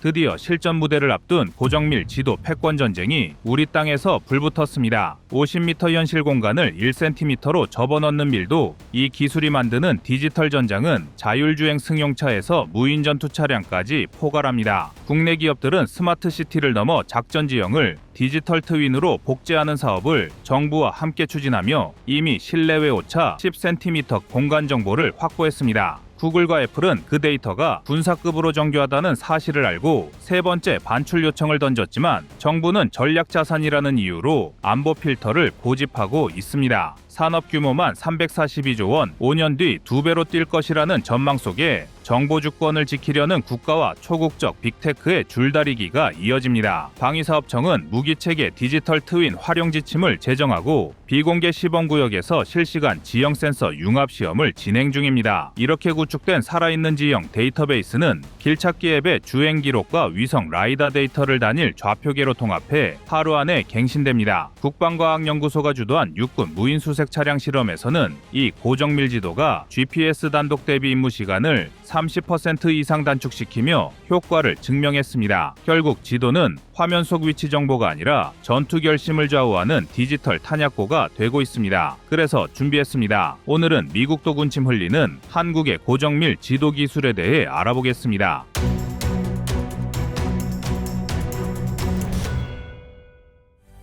드디어 실전 무대를 앞둔 고정밀 지도 패권 전쟁이 우리 땅에서 불붙었습니다. 50m 현실 공간을 1cm로 접어넣는 밀도 이 기술이 만드는 디지털 전장은 자율주행 승용차에서 무인 전투 차량까지 포괄합니다. 국내 기업들은 스마트 시티를 넘어 작전 지형을 디지털 트윈으로 복제하는 사업을 정부와 함께 추진하며 이미 실내외 오차 10cm 공간 정보를 확보했습니다. 구글과 애플은 그 데이터가 군사급으로 정교하다는 사실을 알고 세 번째 반출 요청을 던졌지만 정부는 전략 자산이라는 이유로 안보 필터를 고집하고 있습니다. 산업 규모만 342조 원, 5년 뒤 두 배로 뛸 것이라는 전망 속에 정보 주권을 지키려는 국가와 초국적 빅테크의 줄다리기가 이어집니다. 방위사업청은 무기체계 디지털 트윈 활용 지침을 제정하고 비공개 시범 구역에서 실시간 지형 센서 융합 시험을 진행 중입니다. 이렇게 구축된 살아있는 지형 데이터베이스는 길찾기 앱의 주행 기록과 위성 라이다 데이터를 단일 좌표계로 통합해 하루 안에 갱신됩니다. 국방과학연구소가 주도한 육군 무인 수색 차량 실험에서는 이 고정밀 지도가 GPS 단독 대비 임무 시간을 30% 이상 단축시키며 효과를 증명했습니다. 결국 지도는 화면 속 위치 정보가 아니라 전투 결심을 좌우하는 디지털 탄약고가 되고 있습니다. 그래서 준비했습니다. 오늘은 미국 도 군침 흘리는 한국의 고정밀 지도 기술에 대해 알아보겠습니다.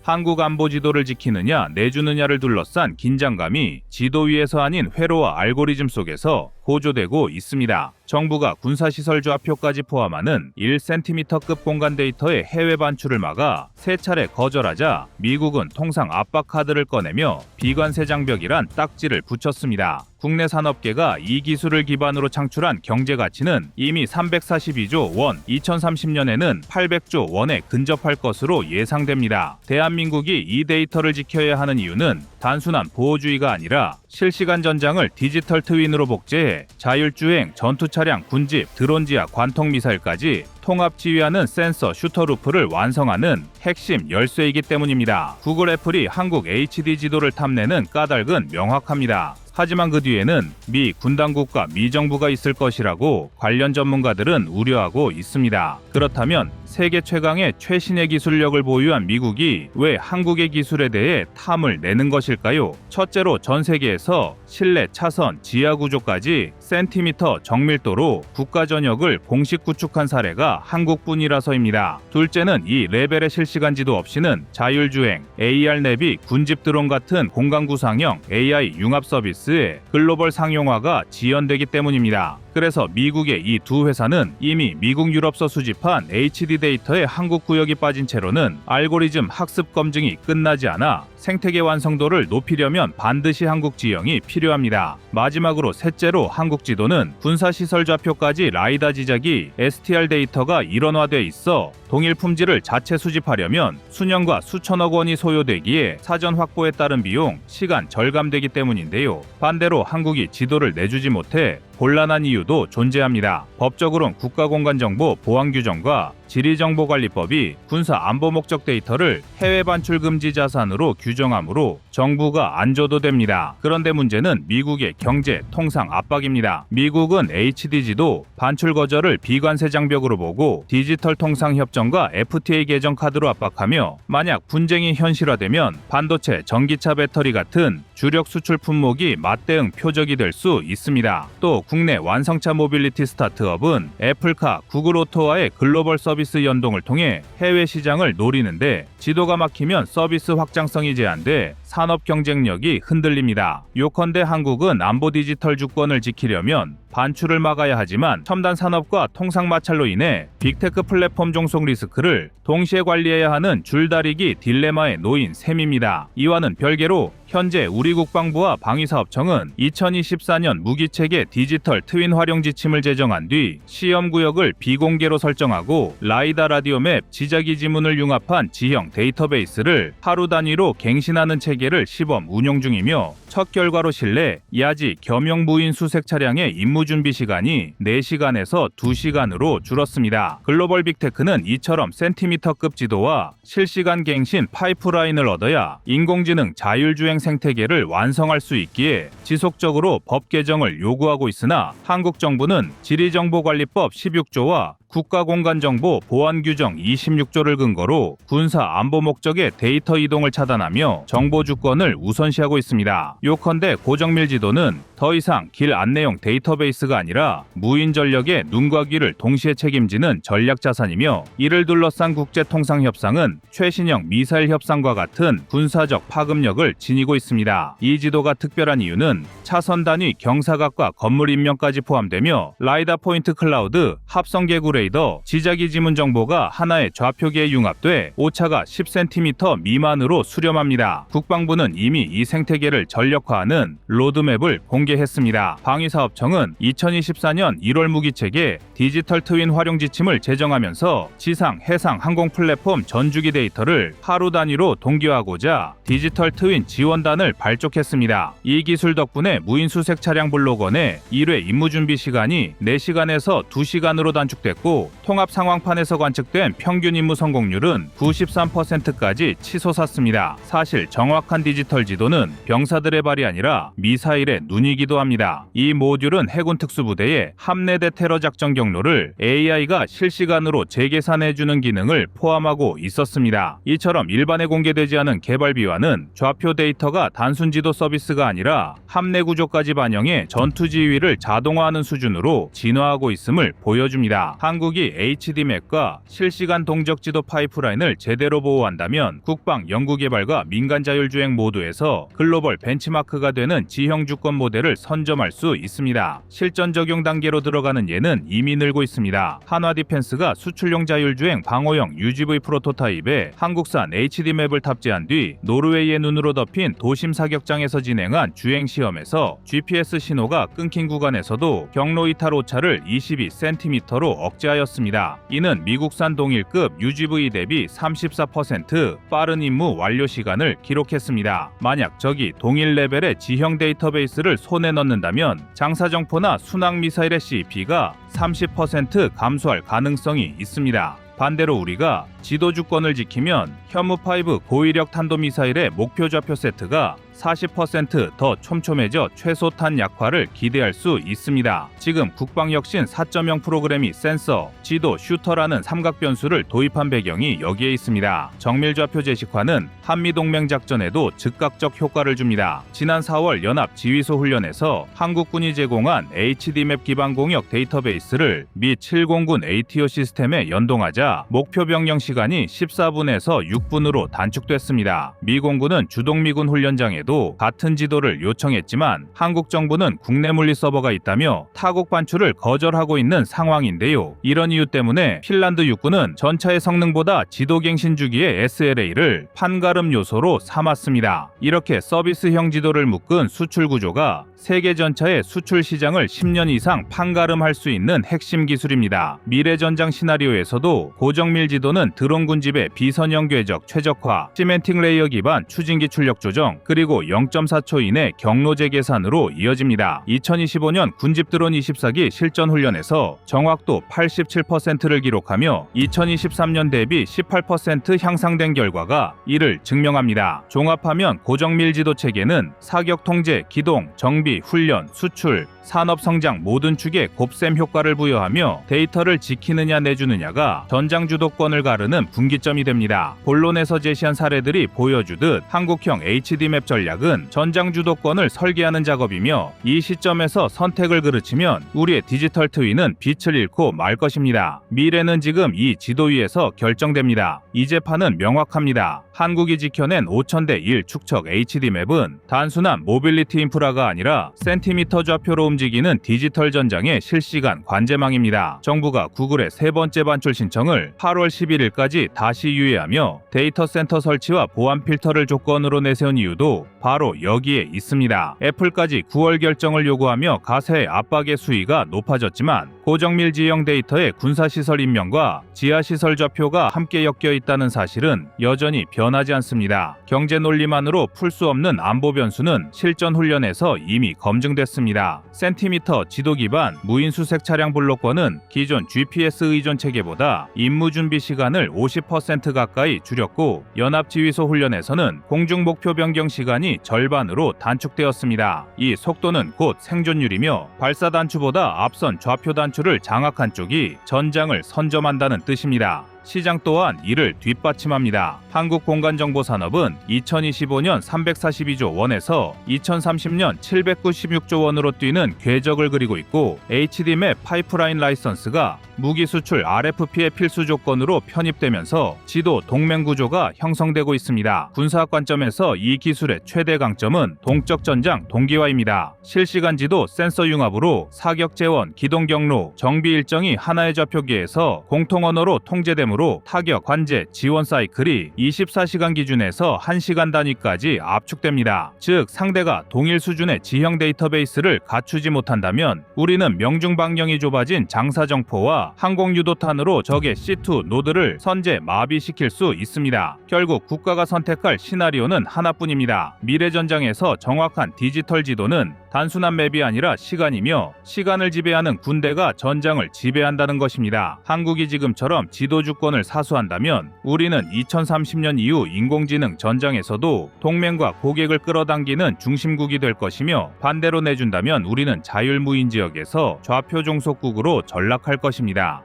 한국 안보 지도를 지키느냐 내주느냐를 둘러싼 긴장감이 지도 위에서 아닌 회로와 알고리즘 속에서 고조되고 있습니다. 정부가 군사시설 좌표까지 포함하는 1cm급 공간 데이터의 해외 반출을 막아 세 차례 거절하자 미국은 통상 압박 카드를 꺼내며 비관세 장벽이란 딱지를 붙였습니다. 국내 산업계가 이 기술을 기반으로 창출한 경제 가치는 이미 342조 원, 2030년에는 800조 원에 근접할 것으로 예상됩니다. 대한민국이 이 데이터를 지켜야 하는 이유는 단순한 보호주의가 아니라 실시간 전장을 디지털 트윈으로 복제해 자율주행, 전투 차량, 군집, 드론지와 관통 미사일까지 통합 지휘하는 센서 슈터루프를 완성하는 핵심 열쇠이기 때문입니다. 구글 애플이 한국 HD 지도를 탐내는 까닭은 명확합니다. 하지만 그 뒤에는 미 군당국과 미 정부가 있을 것이라고 관련 전문가들은 우려하고 있습니다. 그렇다면 세계 최강의 최신의 기술력을 보유한 미국이 왜 한국의 기술에 대해 탐을 내는 것일까요? 첫째로 전 세계에서 실내 차선 지하 구조까지 센티미터 정밀도로 국가 전역을 공식 구축한 사례가 한국뿐이라서입니다. 둘째는 이 레벨의 실시간 지도 없이는 자율주행, AR 내비, 군집 드론 같은 공간 구상형 AI 융합 서비스의 글로벌 상용화가 지연되기 때문입니다. 그래서 미국의 이 두 회사는 이미 미국 유럽서 수집한 HD 데이터의 한국 구역이 빠진 채로는 알고리즘 학습 검증이 끝나지 않아 생태계 완성도를 높이려면 반드시 한국 지형이 필요합니다. 마지막으로 셋째로 한국 지도는 군사시설 좌표까지 라이다 지작이 STR 데이터가 일원화돼 있어 동일 품질을 자체 수집하려면 수년과 수천억 원이 소요되기에 사전 확보에 따른 비용, 시간 절감되기 때문인데요. 반대로 한국이 지도를 내주지 못해 곤란한 이유도 존재합니다. 법적으로는 국가공간정보 보안 규정과 지리정보관리법이 군사 안보 목적 데이터를 해외 반출 금지 자산으로 규정하므로 정부가 안 줘도 됩니다. 그런데 문제는 미국의 경제 통상 압박입니다. 미국은 HD지도 반출 거절을 비관세 장벽으로 보고 디지털 통상 협정과 FTA 개정 카드로 압박하며 만약 분쟁이 현실화되면 반도체, 전기차 배터리 같은 주력 수출 품목이 맞대응 표적이 될 수 있습니다. 또 국내 완성차 모빌리티 스타트업은 애플카, 구글 오토와의 글로벌 서비스 연동을 통해 해외 시장을 노리는데 지도가 막히면 서비스 확장성이 제한돼 산업 경쟁력이 흔들립니다. 요컨대 한국은 안보 디지털 주권을 지키려면 반출을 막아야 하지만 첨단 산업과 통상 마찰로 인해 빅테크 플랫폼 종속 리스크를 동시에 관리해야 하는 줄다리기 딜레마에 놓인 셈입니다. 이와는 별개로 현재 우리 국방부와 방위사업청은 2024년 무기체계 디지털 트윈 활용 지침을 제정한 뒤 시험 구역을 비공개로 설정하고 라이다 라디오 맵 지자기 지문을 융합한 지형 데이터베이스를 하루 단위로 갱신하는 체계를 시범 운용 중이며 첫 결과로 실내 야지 겸용 무인 수색 차량의 임무 준비 시간이 4시간에서 2시간으로 줄었습니다. 글로벌 빅테크는 이처럼 센티미터급 지도와 실시간 갱신 파이프라인을 얻어야 인공지능 자율주행 생태계를 완성할 수 있기에 지속적으로 법 개정을 요구하고 있으나 한국 정부는 지리정보관리법 16조와 국가공간정보 보안규정 26조를 근거로 군사 안보 목적의 데이터 이동을 차단하며 정보 주권을 우선시하고 있습니다. 요컨대 고정밀 지도는 더 이상 길 안내용 데이터베이스가 아니라 무인 전력의 눈과 귀를 동시에 책임지는 전략 자산이며 이를 둘러싼 국제 통상 협상은 최신형 미사일 협상과 같은 군사적 파급력을 지니고 있습니다. 이 지도가 특별한 이유는 차선 단위 경사각과 건물 인명까지 포함되며 라이다 포인트 클라우드, 합성 개구 레 이더, 지자기 지문 정보가 하나의 좌표기에 융합돼 오차가 10cm 미만으로 수렴합니다. 국방부는 이미 이 생태계를 전력화하는 로드맵을 공개했습니다. 방위사업청은 2024년 1월 무기체계 디지털 트윈 활용 지침을 제정하면서 지상, 해상, 항공 플랫폼 전주기 데이터를 하루 단위로 동기화하고자 디지털 트윈 지원단을 발족했습니다. 이 기술 덕분에 무인 수색 차량 블록원의 1회 임무 준비 시간이 4시간에서 2시간으로 단축됐고 통합 상황판에서 관측된 평균 임무 성공률은 93%까지 치솟았습니다. 사실 정확한 디지털 지도는 병사들의 발이 아니라 미사일의 눈이기도 합니다. 이 모듈은 해군 특수부대의 함내대 테러 작전 경로를 AI가 실시간으로 재계산해주는 기능을 포함하고 있었습니다. 이처럼 일반에 공개되지 않은 개발 비화는 좌표 데이터가 단순 지도 서비스가 아니라 함내 구조까지 반영해 전투 지휘를 자동화하는 수준으로 진화하고 있음을 보여줍니다. 한국이 HD맵과 실시간 동적 지도 파이프라인을 제대로 보호한다면 국방, 연구개발과 민간 자율주행 모두에서 글로벌 벤치마크가 되는 지형 주권 모델을 선점할 수 있습니다. 실전 적용 단계로 들어가는 예는 이미 늘고 있습니다. 한화 디펜스가 수출용 자율주행 방어형 UGV 프로토타입에 한국산 HD맵을 탑재한 뒤 노르웨이의 눈으로 덮인 도심 사격장에서 진행한 주행 시험에서 GPS 신호가 끊긴 구간에서도 경로 이탈 오차를 22cm로 억제 하였습니다. 이는 미국산 동일급 UGV 대비 34% 빠른 임무 완료 시간을 기록했습니다. 만약 적이 동일 레벨의 지형 데이터베이스를 손에 넣는다면 장사정포나 순항 미사일의 CP가 30% 감소할 가능성이 있습니다. 반대로 우리가 지도 주권을 지키면 현무5 고위력 탄도미사일의 목표 좌표 세트가 40%더 촘촘해져 최소탄 약화를 기대할 수 있습니다. 지금 국방혁신 4.0 프로그램이 센서, 지도, 슈터라는 삼각 변수를 도입한 배경이 여기에 있습니다. 정밀 좌표 제식화는 한미 동맹 작전에도 즉각적 효과를 줍니다. 지난 4월 연합 지휘소 훈련에서 한국군이 제공한 HD맵 기반 공역 데이터베이스를 미 7공군 ATO 시스템에 연동하자 목표 병령 시간이 14분에서 6 분으로 단축됐습니다. 미 공군은 주동미군 훈련장에 도 같은 지도를 요청했지만 한국 정부는 국내 물리 서버가 있다며 타국 반출을 거절하고 있는 상황인데요. 이런 이유 때문에 핀란드 육군은 전차의 성능보다 지도갱신 주기의 SLA를 판가름 요소로 삼았습니다. 이렇게 서비스형 지도를 묶은 수출 구조가 세계 전차의 수출 시장을 10년 이상 판가름할 수 있는 핵심 기술입니다. 미래 전장 시나리오에서도 고정밀 지도는 드론 군집의 비선형 궤적 최적화, 시멘팅 레이어 기반 추진기 출력 조정, 그리고 0.4초 이내 경로제 계산으로 이어집니다. 2025년 군집 드론 24기 실전 훈련에서 정확도 87%를 기록하며 2023년 대비 18% 향상된 결과가 이를 증명합니다. 종합하면 고정밀 지도 체계는 사격 통제, 기동, 정비, 훈련, 수출, 산업 성장 모든 축에 곱셈 효과를 부여하며 데이터를 지키느냐 내주느냐가 전장 주도권을 가르는 분기점이 됩니다. 본론에서 제시한 사례들이 보여주듯 한국형 HD맵 전략은 전장 주도권을 설계하는 작업이며 이 시점에서 선택을 그르치면 우리의 디지털 트윈은 빛을 잃고 말 것입니다. 미래는 지금 이 지도 위에서 결정됩니다. 이 재판은 명확합니다. 한국이 지켜낸 5000대 1 축척 HD맵은 단순한 모빌리티 인프라가 아니라 센티미터 좌표로 움직이는 디지털 전장의 실시간 관제망입니다. 정부가 구글의 세 번째 반출 신청을 8월 11일까지 다시 유예하며 데이터 센터 설치와 보안 필터를 조건으로 내세운 이유도 바로 여기에 있습니다. 애플까지 9월 결정을 요구하며 가세의 압박의 수위가 높아졌지만 고정밀 지형 데이터의 군사시설 인명과 지하시설 좌표가 함께 엮여 있다는 사실은 여전히 변 하지 않습니다. 경제 논리만으로 풀 수 없는 안보 변수는 실전 훈련에서 이미 검증됐습니다. 센티미터 지도 기반 무인 수색 차량 블록권은 기존 GPS 의존 체계보다 임무 준비 시간을 50% 가까이 줄였고 연합 지휘소 훈련에서는 공중 목표 변경 시간이 절반으로 단축되었습니다. 이 속도는 곧 생존율이며 발사 단추보다 앞선 좌표 단추를 장악한 쪽이 전장을 선점한다는 뜻입니다. 시장 또한 이를 뒷받침합니다. 한국 공간정보 산업은 2025년 342조 원에서 2030년 796조 원으로 뛰는 궤적을 그리고 있고 HD맵 파이프라인 라이선스가 무기 수출 RFP의 필수 조건으로 편입되면서 지도 동맹 구조가 형성되고 있습니다. 군사학 관점에서 이 기술의 최대 강점은 동적 전장 동기화입니다. 실시간 지도 센서 융합으로 사격 재원, 기동 경로, 정비 일정이 하나의 좌표기에서 공통 언어로 통제되므로 타격, 관제, 지원 사이클이 24시간 기준에서 1시간 단위까지 압축됩니다. 즉 상대가 동일 수준의 지형 데이터베이스를 갖추지 못한다면 우리는 명중 방향이 좁아진 장사 정포와 항공 유도탄으로 적의 C2 노드를 선제 마비시킬 수 있습니다. 결국 국가가 선택할 시나리오는 하나뿐입니다. 미래 전장에서 정확한 디지털 지도는 단순한 맵이 아니라 시간이며 시간을 지배하는 군대가 전장을 지배한다는 것입니다. 한국이 지금처럼 지도 주 권을 사수한다면 우리는 2030년 이후 인공지능 전장에서도 동맹과 고객을 끌어당기는 중심국이 될 것이며 반대로 내준다면 우리는 자율무인 지역에서 좌표 종속국으로 전락할 것입니다.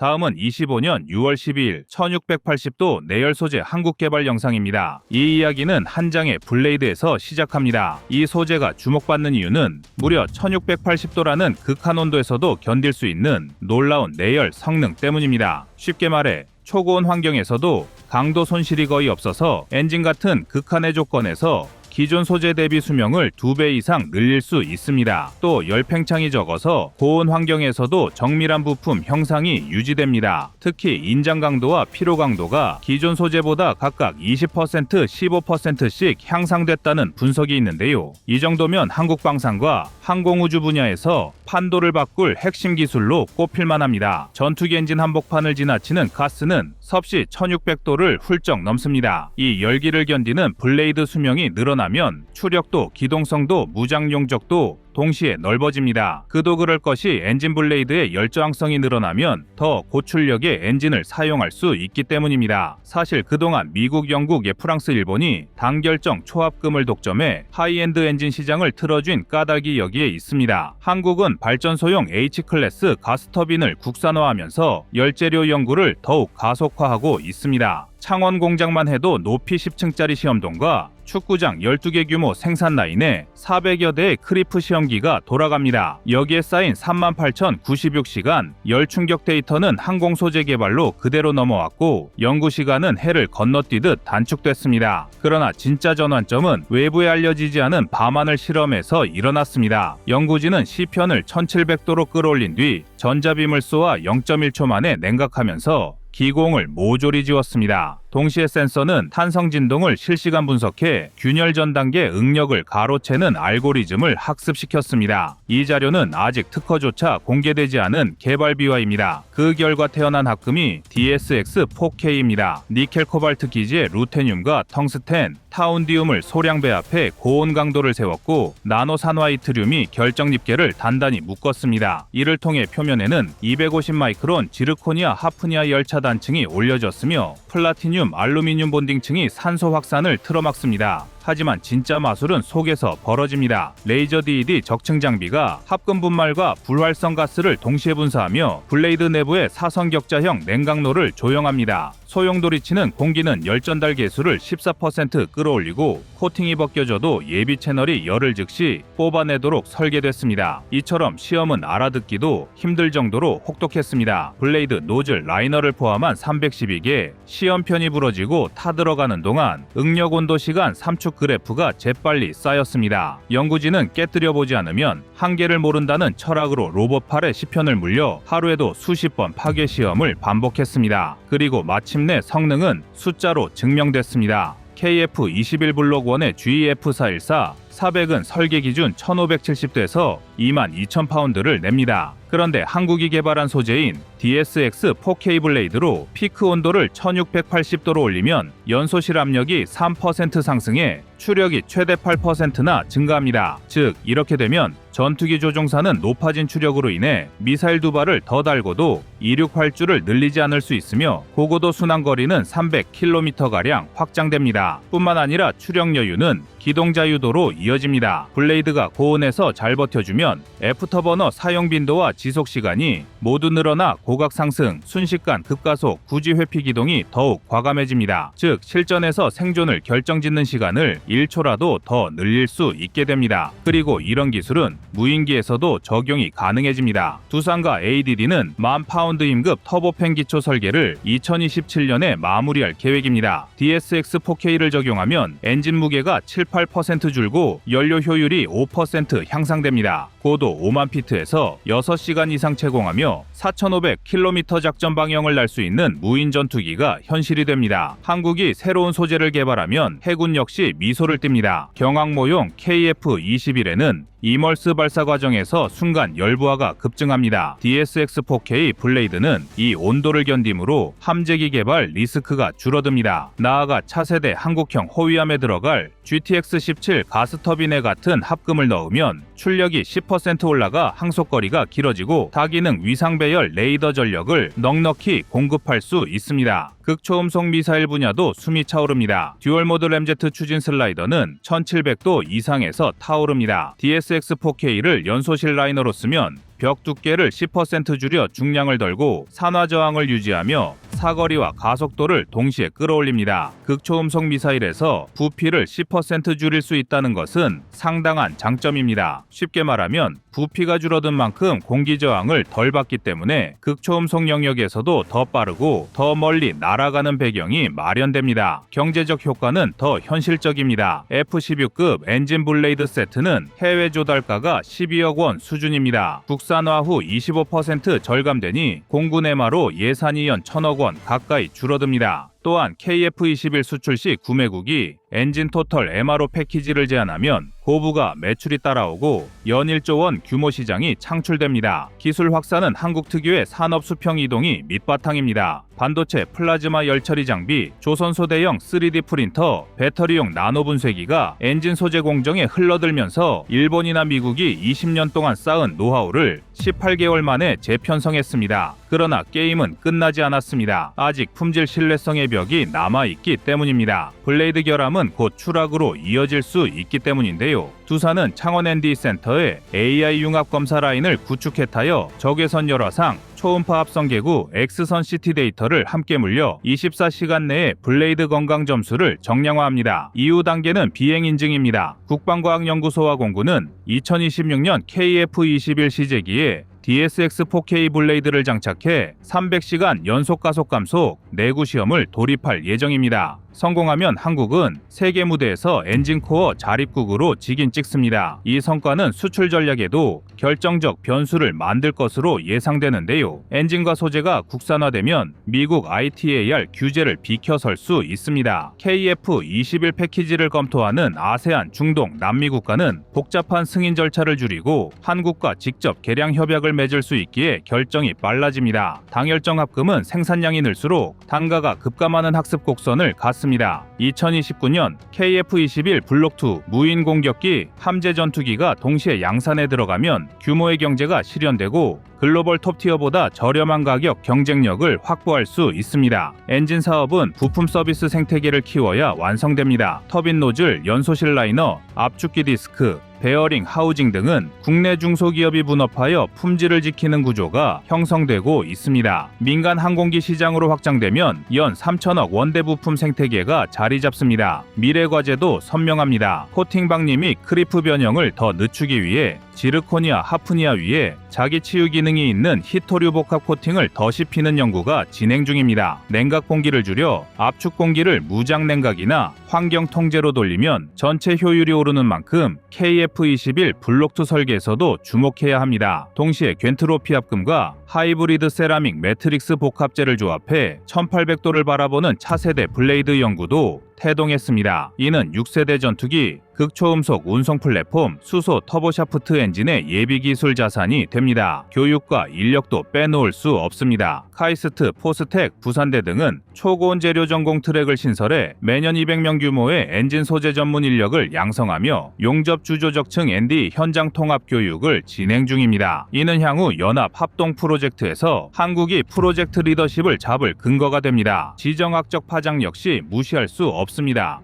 다음은 25년 6월 12일 1680도 내열 소재 한국 개발 영상입니다. 이 이야기는 한 장의 블레이드에서 시작합니다. 이 소재가 주목받는 이유는 무려 1680도라는 극한 온도에서도 견딜 수 있는 놀라운 내열 성능 때문입니다. 쉽게 말해 초고온 환경에서도 강도 손실이 거의 없어서 엔진 같은 극한의 조건에서 기존 소재 대비 수명을 2배 이상 늘릴 수 있습니다. 또 열팽창이 적어서 고온 환경에서도 정밀한 부품 형상이 유지됩니다. 특히 인장 강도와 피로 강도가 기존 소재보다 각각 20% 15%씩 향상됐다는 분석이 있는데요. 이 정도면 한국 방산과 항공우주 분야에서 판도를 바꿀 핵심 기술로 꼽힐 만 합니다. 전투기 엔진 한복판을 지나치는 가스는 섭씨 1600도를 훌쩍 넘습니다. 이 열기를 견디는 블레이드 수명이 늘어나 면 추력도 기동성도 무장 용적도 동시에 넓어집니다. 그도 그럴 것이 엔진 블레이드의 열저항성이 늘어나면 더 고출력의 엔진을 사용할 수 있기 때문입니다. 사실 그동안 미국, 영국, 예, 프랑스, 일본이 단결정 초합금을 독점해 하이엔드 엔진 시장을 틀어준 까닭이 여기에 있습니다. 한국은 발전 소용 H클래스 가스터빈을 국산화하면서 열재료 연구를 더욱 가속화하고 있습니다. 창원 공장만 해도 높이 10층짜리 시험동과 축구장 12개 규모 생산 라인에 400여 대의 크리프 시험 기가 돌아갑니다. 여기에 쌓인 38,096시간 열 충격 데이터는 항공 소재 개발로 그대로 넘어왔고 연구 시간은 해를 건너뛰듯 단축됐습니다. 그러나 진짜 전환점은 외부에 알려지지 않은 밤하늘 실험에서 일어났습니다. 연구진은 시편을 1700도로 끌어올린 뒤 전자빔을 쏘아 0.1초 만에 냉각하면서 기공을 모조리 지웠습니다. 동시에 센서는 탄성 진동을 실시간 분석해 균열 전 단계 응력을 가로채는 알고리즘을 학습시켰습니다. 이 자료는 아직 특허조차 공개되지 않은 개발 비화입니다. 그 결과 태어난 합금이 DSX-4K입니다. 니켈 코발트 기지의 루테늄과 텅스텐, 타운디움을 소량 배합해 고온 강도를 세웠고 나노 산화이트륨이 결정 립계를 단단히 묶었습니다. 이를 통해 표면에는 250 마이크론 지르코니아 하프니아 열차 단층이 올려졌으며 플라티늄 알루미늄 본딩층이 산소 확산을 틀어막습니다. 하지만 진짜 마술은 속에서 벌어집니다. 레이저 DED 적층 장비가 합금 분말과 불활성 가스를 동시에 분사하며 블레이드 내부의 사선 격자형 냉각로를 조영합니다. 소용돌이치는 공기는 열 전달 계수를 14% 끌어올리고 코팅이 벗겨져도 예비 채널이 열을 즉시 뽑아내도록 설계됐습니다. 이처럼 시험은 알아듣기도 힘들 정도로 혹독했습니다. 블레이드 노즐 라이너를 포함한 312개 시험편이 부러지고 타들어가는 동안 응력 온도 시간 3축 그래프가 재빨리 쌓였습니다. 연구진은 깨뜨려 보지 않으면 한계를 모른다는 철학으로 로봇 팔에 시편을 물려 하루에도 수십 번 파괴 시험을 반복했습니다. 그리고 마침 내 성능은 숫자로 증명됐습니다. KF21 블록 1의 GF414 400은 설계 기준 1570도에서 2만 2천 파운드를 냅니다. 그런데 한국이 개발한 소재인 DSX 4K 블레이드로 피크 온도를 1680도로 올리면 연소실 압력이 3% 상승해 추력이 최대 8%나 증가합니다. 즉, 이렇게 되면 전투기 조종사는 높아진 추력으로 인해 미사일 두 발을 더 달고도 이륙 활주를 늘리지 않을 수 있으며 고고도 순항 거리는 300km가량 확장됩니다. 뿐만 아니라 추력 여유는 기동 자유도로 이어집니다. 블레이드가 고온에서 잘 버텨주면 애프터버너 사용 빈도와 지속 시간이 모두 늘어나 고각 상승, 순식간 급가속, 구지 회피 기동이 더욱 과감해집니다. 즉 실전에서 생존을 결정짓는 시간을 1초라도 더 늘릴 수 있게 됩니다. 그리고 이런 기술은 무인기에서도 적용이 가능해집니다. 두산과 ADD는 만 파운드 임급 터보팬 기초 설계를 2027년에 마무리할 계획입니다. DSX 4K를 적용하면 엔진 무게가 7, 8% 줄고 연료 효율이 5% 향상됩니다. 고도 5만 피트에서 6시간 이상 채공하며 4,500km 작전 방향을 날 수 있는 무인 전투기가 현실이 됩니다. 한국이 새로운 소재를 개발하면 해군 역시 미소를 띱니다. 경항모용 KF-21에는 이멀스 발사 과정에서 순간 열부하가 급증합니다. DSX-4K 블레이드는 이 온도를 견디므로 함재기 개발 리스크가 줄어듭니다. 나아가 차세대 한국형 호위함에 들어갈 GTX-17 가스터빈에 같은 합금을 넣으면 출력이 10% 올라가 항속거리가 길어지고 다기능 위상배열 레이더 전력을 넉넉히 공급할 수 있습니다. 극초음속 미사일 분야도 숨이 차오릅니다. 듀얼 모드 램제트 추진 슬라이더는 1700도 이상에서 타오릅니다. DSX-4K를 연소실 라이너로 쓰면 벽 두께를 10% 줄여 중량을 덜고 산화 저항을 유지하며 사거리와 가속도를 동시에 끌어올립니다. 극초음속 미사일에서 부피를 10% 줄일 수 있다는 것은 상당한 장점입니다. 쉽게 말하면 부피가 줄어든 만큼 공기 저항을 덜 받기 때문에 극초음속 영역에서도 더 빠르고 더 멀리 날아가는 배경이 마련됩니다. 경제적 효과는 더 현실적입니다. F-16급 엔진 블레이드 세트는 해외 조달가가 12억 원 수준입니다. 국산화 후 25% 절감되니 공군 해마로 예산이 연 1천억 원 가까이 줄어듭니다. 또한 KF-21 수출 시 구매국이 엔진 토털 MRO 패키지를 제안하면 고부가 매출이 따라오고 연 1조 원 규모 시장이 창출됩니다. 기술 확산은 한국 특유의 산업 수평 이동이 밑바탕입니다. 반도체 플라즈마 열처리 장비, 조선소 대형 3D 프린터, 배터리용 나노 분쇄기가 엔진 소재 공정에 흘러들면서 일본이나 미국이 20년 동안 쌓은 노하우를 18개월 만에 재편성했습니다. 그러나 게임은 끝나지 않았습니다. 아직 품질 신뢰성 의 벽이 남아있기 때문입니다. 블레이드 결함은 곧 추락으로 이어질 수 있기 때문인데요. 두산은 창원 ND 센터에 AI 융합 검사 라인을 구축했하여 적외선 열화상 초음파 합성 계구 X선 CT 데이터를 함께 물려 24시간 내에 블레이드 건강 점수를 정량화합니다. 이후 단계는 비행 인증입니다. 국방과학연구소와 공군은 2026년 KF-21 시제기에 DSX-4K 블레이드를 장착해 300시간 연속 가속 감속 내구 시험을 돌입할 예정입니다. 성공하면 한국은 세계 무대에서 엔진코어 자립국으로 직인 찍습니다. 이 성과는 수출 전략에도 결정적 변수를 만들 것으로 예상되는데요. 엔진과 소재가 국산화되면 미국 ITAR 규제를 비켜설 수 있습니다. KF-21 패키지를 검토하는 아세안, 중동, 남미 국가는 복잡한 승인 절차를 줄이고 한국과 직접 개량 협약을 맺을 수 있기에 결정이 빨라집니다. 당열정 합금은 생산량이 늘수록 단가가 급감하는 학습 곡선을 갖습니다. 2029년 KF-21 블록2 무인 공격기 함재 전투기가 동시에 양산에 들어가면 규모의 경제가 실현되고 글로벌 톱티어보다 저렴한 가격 경쟁력을 확보할 수 있습니다. 엔진 사업은 부품 서비스 생태계를 키워야 완성됩니다. 터빈 노즐, 연소실 라이너, 압축기 디스크, 베어링, 하우징 등은 국내 중소기업이 분업하여 품질을 지키는 구조가 형성되고 있습니다. 민간 항공기 시장으로 확장되면 연 3천억 원대 부품 생태계가 자리 잡습니다. 미래 과제도 선명합니다. 코팅 방리 및 크리프 변형을 더 늦추기 위해 지르코니아, 하프니아 위에 자기 치유 기능이 있는 히토류 복합 코팅을 더 씹히는 연구가 진행 중입니다. 냉각 공기를 줄여 압축 공기를 무장 냉각이나 환경 통제로 돌리면 전체 효율이 오르는 만큼 KF-21 블록2 설계에서도 주목해야 합니다. 동시에 괜트로피 합금과 하이브리드 세라믹 매트릭스 복합재를 조합해 1800도를 바라보는 차세대 블레이드 연구도 태동했습니다. 이는 6세대 전투기, 극초음속 운송 플랫폼, 수소 터보샤프트 엔진의 예비 기술 자산이 됩니다. 교육과 인력도 빼놓을 수 없습니다. 카이스트, 포스텍, 부산대 등은 초고온 재료 전공 트랙을 신설해 매년 200명 규모의 엔진 소재 전문 인력을 양성하며 용접 주조적층 ND 현장 통합 교육을 진행 중입니다. 이는 향후 연합 합동 프로젝트에서 한국이 프로젝트 리더십을 잡을 근거가 됩니다. 지정학적 파장 역시 무시할 수 없습니다.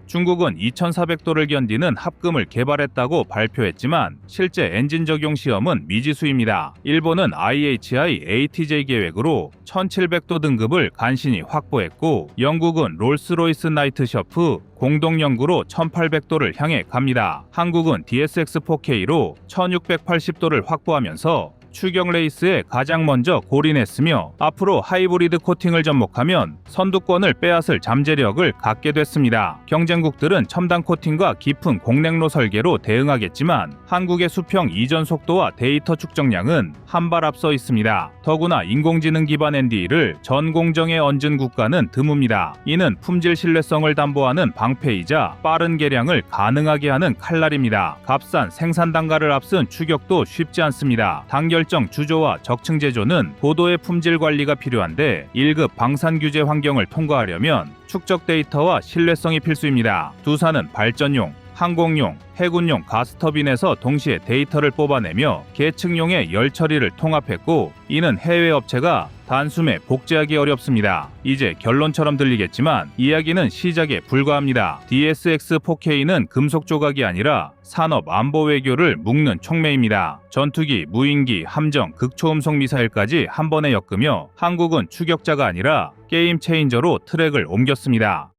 중국은 2400도를 견디는 합금을 개발했다고 발표했지만 실제 엔진 적용 시험은 미지수입니다. 일본은 IHI ATJ 계획으로 1700도 등급을 간신히 확보했고 영국은 롤스로이스 나이트 셔프 공동 연구로 1800도를 향해 갑니다. 한국은 DSX 4K로 1680도를 확보하면서 추경 레이스에 가장 먼저 골인했으며 앞으로 하이브리드 코팅을 접목하면 선두권을 빼앗을 잠재력을 갖게 됐습니다. 경쟁국들은 첨단 코팅과 깊은 공랭로 설계로 대응하겠지만 한국의 수평 이전 속도와 데이터 축적량은 한 발 앞서 있습니다. 더구나 인공지능 기반 ND를 전 공정에 얹은 국가는 드뭅니다. 이는 품질 신뢰성을 담보하는 방패이자 빠른 개량을 가능하게 하는 칼날입니다. 값싼 생산 단가를 앞선 추격도 쉽지 않습니다. 단결 정 주조와 적층 제조는 고도의 품질 관리가 필요한데 1급 방산 규제 환경을 통과하려면 축적 데이터와 신뢰성이 필수입니다. 두사는 발전용, 항공용, 해군용 가스터빈에서 동시에 데이터를 뽑아내며 계층용의 열 처리를 통합했고 이는 해외 업체가 단숨에 복제하기 어렵습니다. 이제 결론처럼 들리겠지만 이야기는 시작에 불과합니다. DSX 4K는 금속 조각이 아니라 산업 안보 외교를 묶는 촉매입니다. 전투기, 무인기, 함정, 극초음속 미사일까지 한 번에 엮으며 한국은 추격자가 아니라 게임 체인저로 트랙을 옮겼습니다.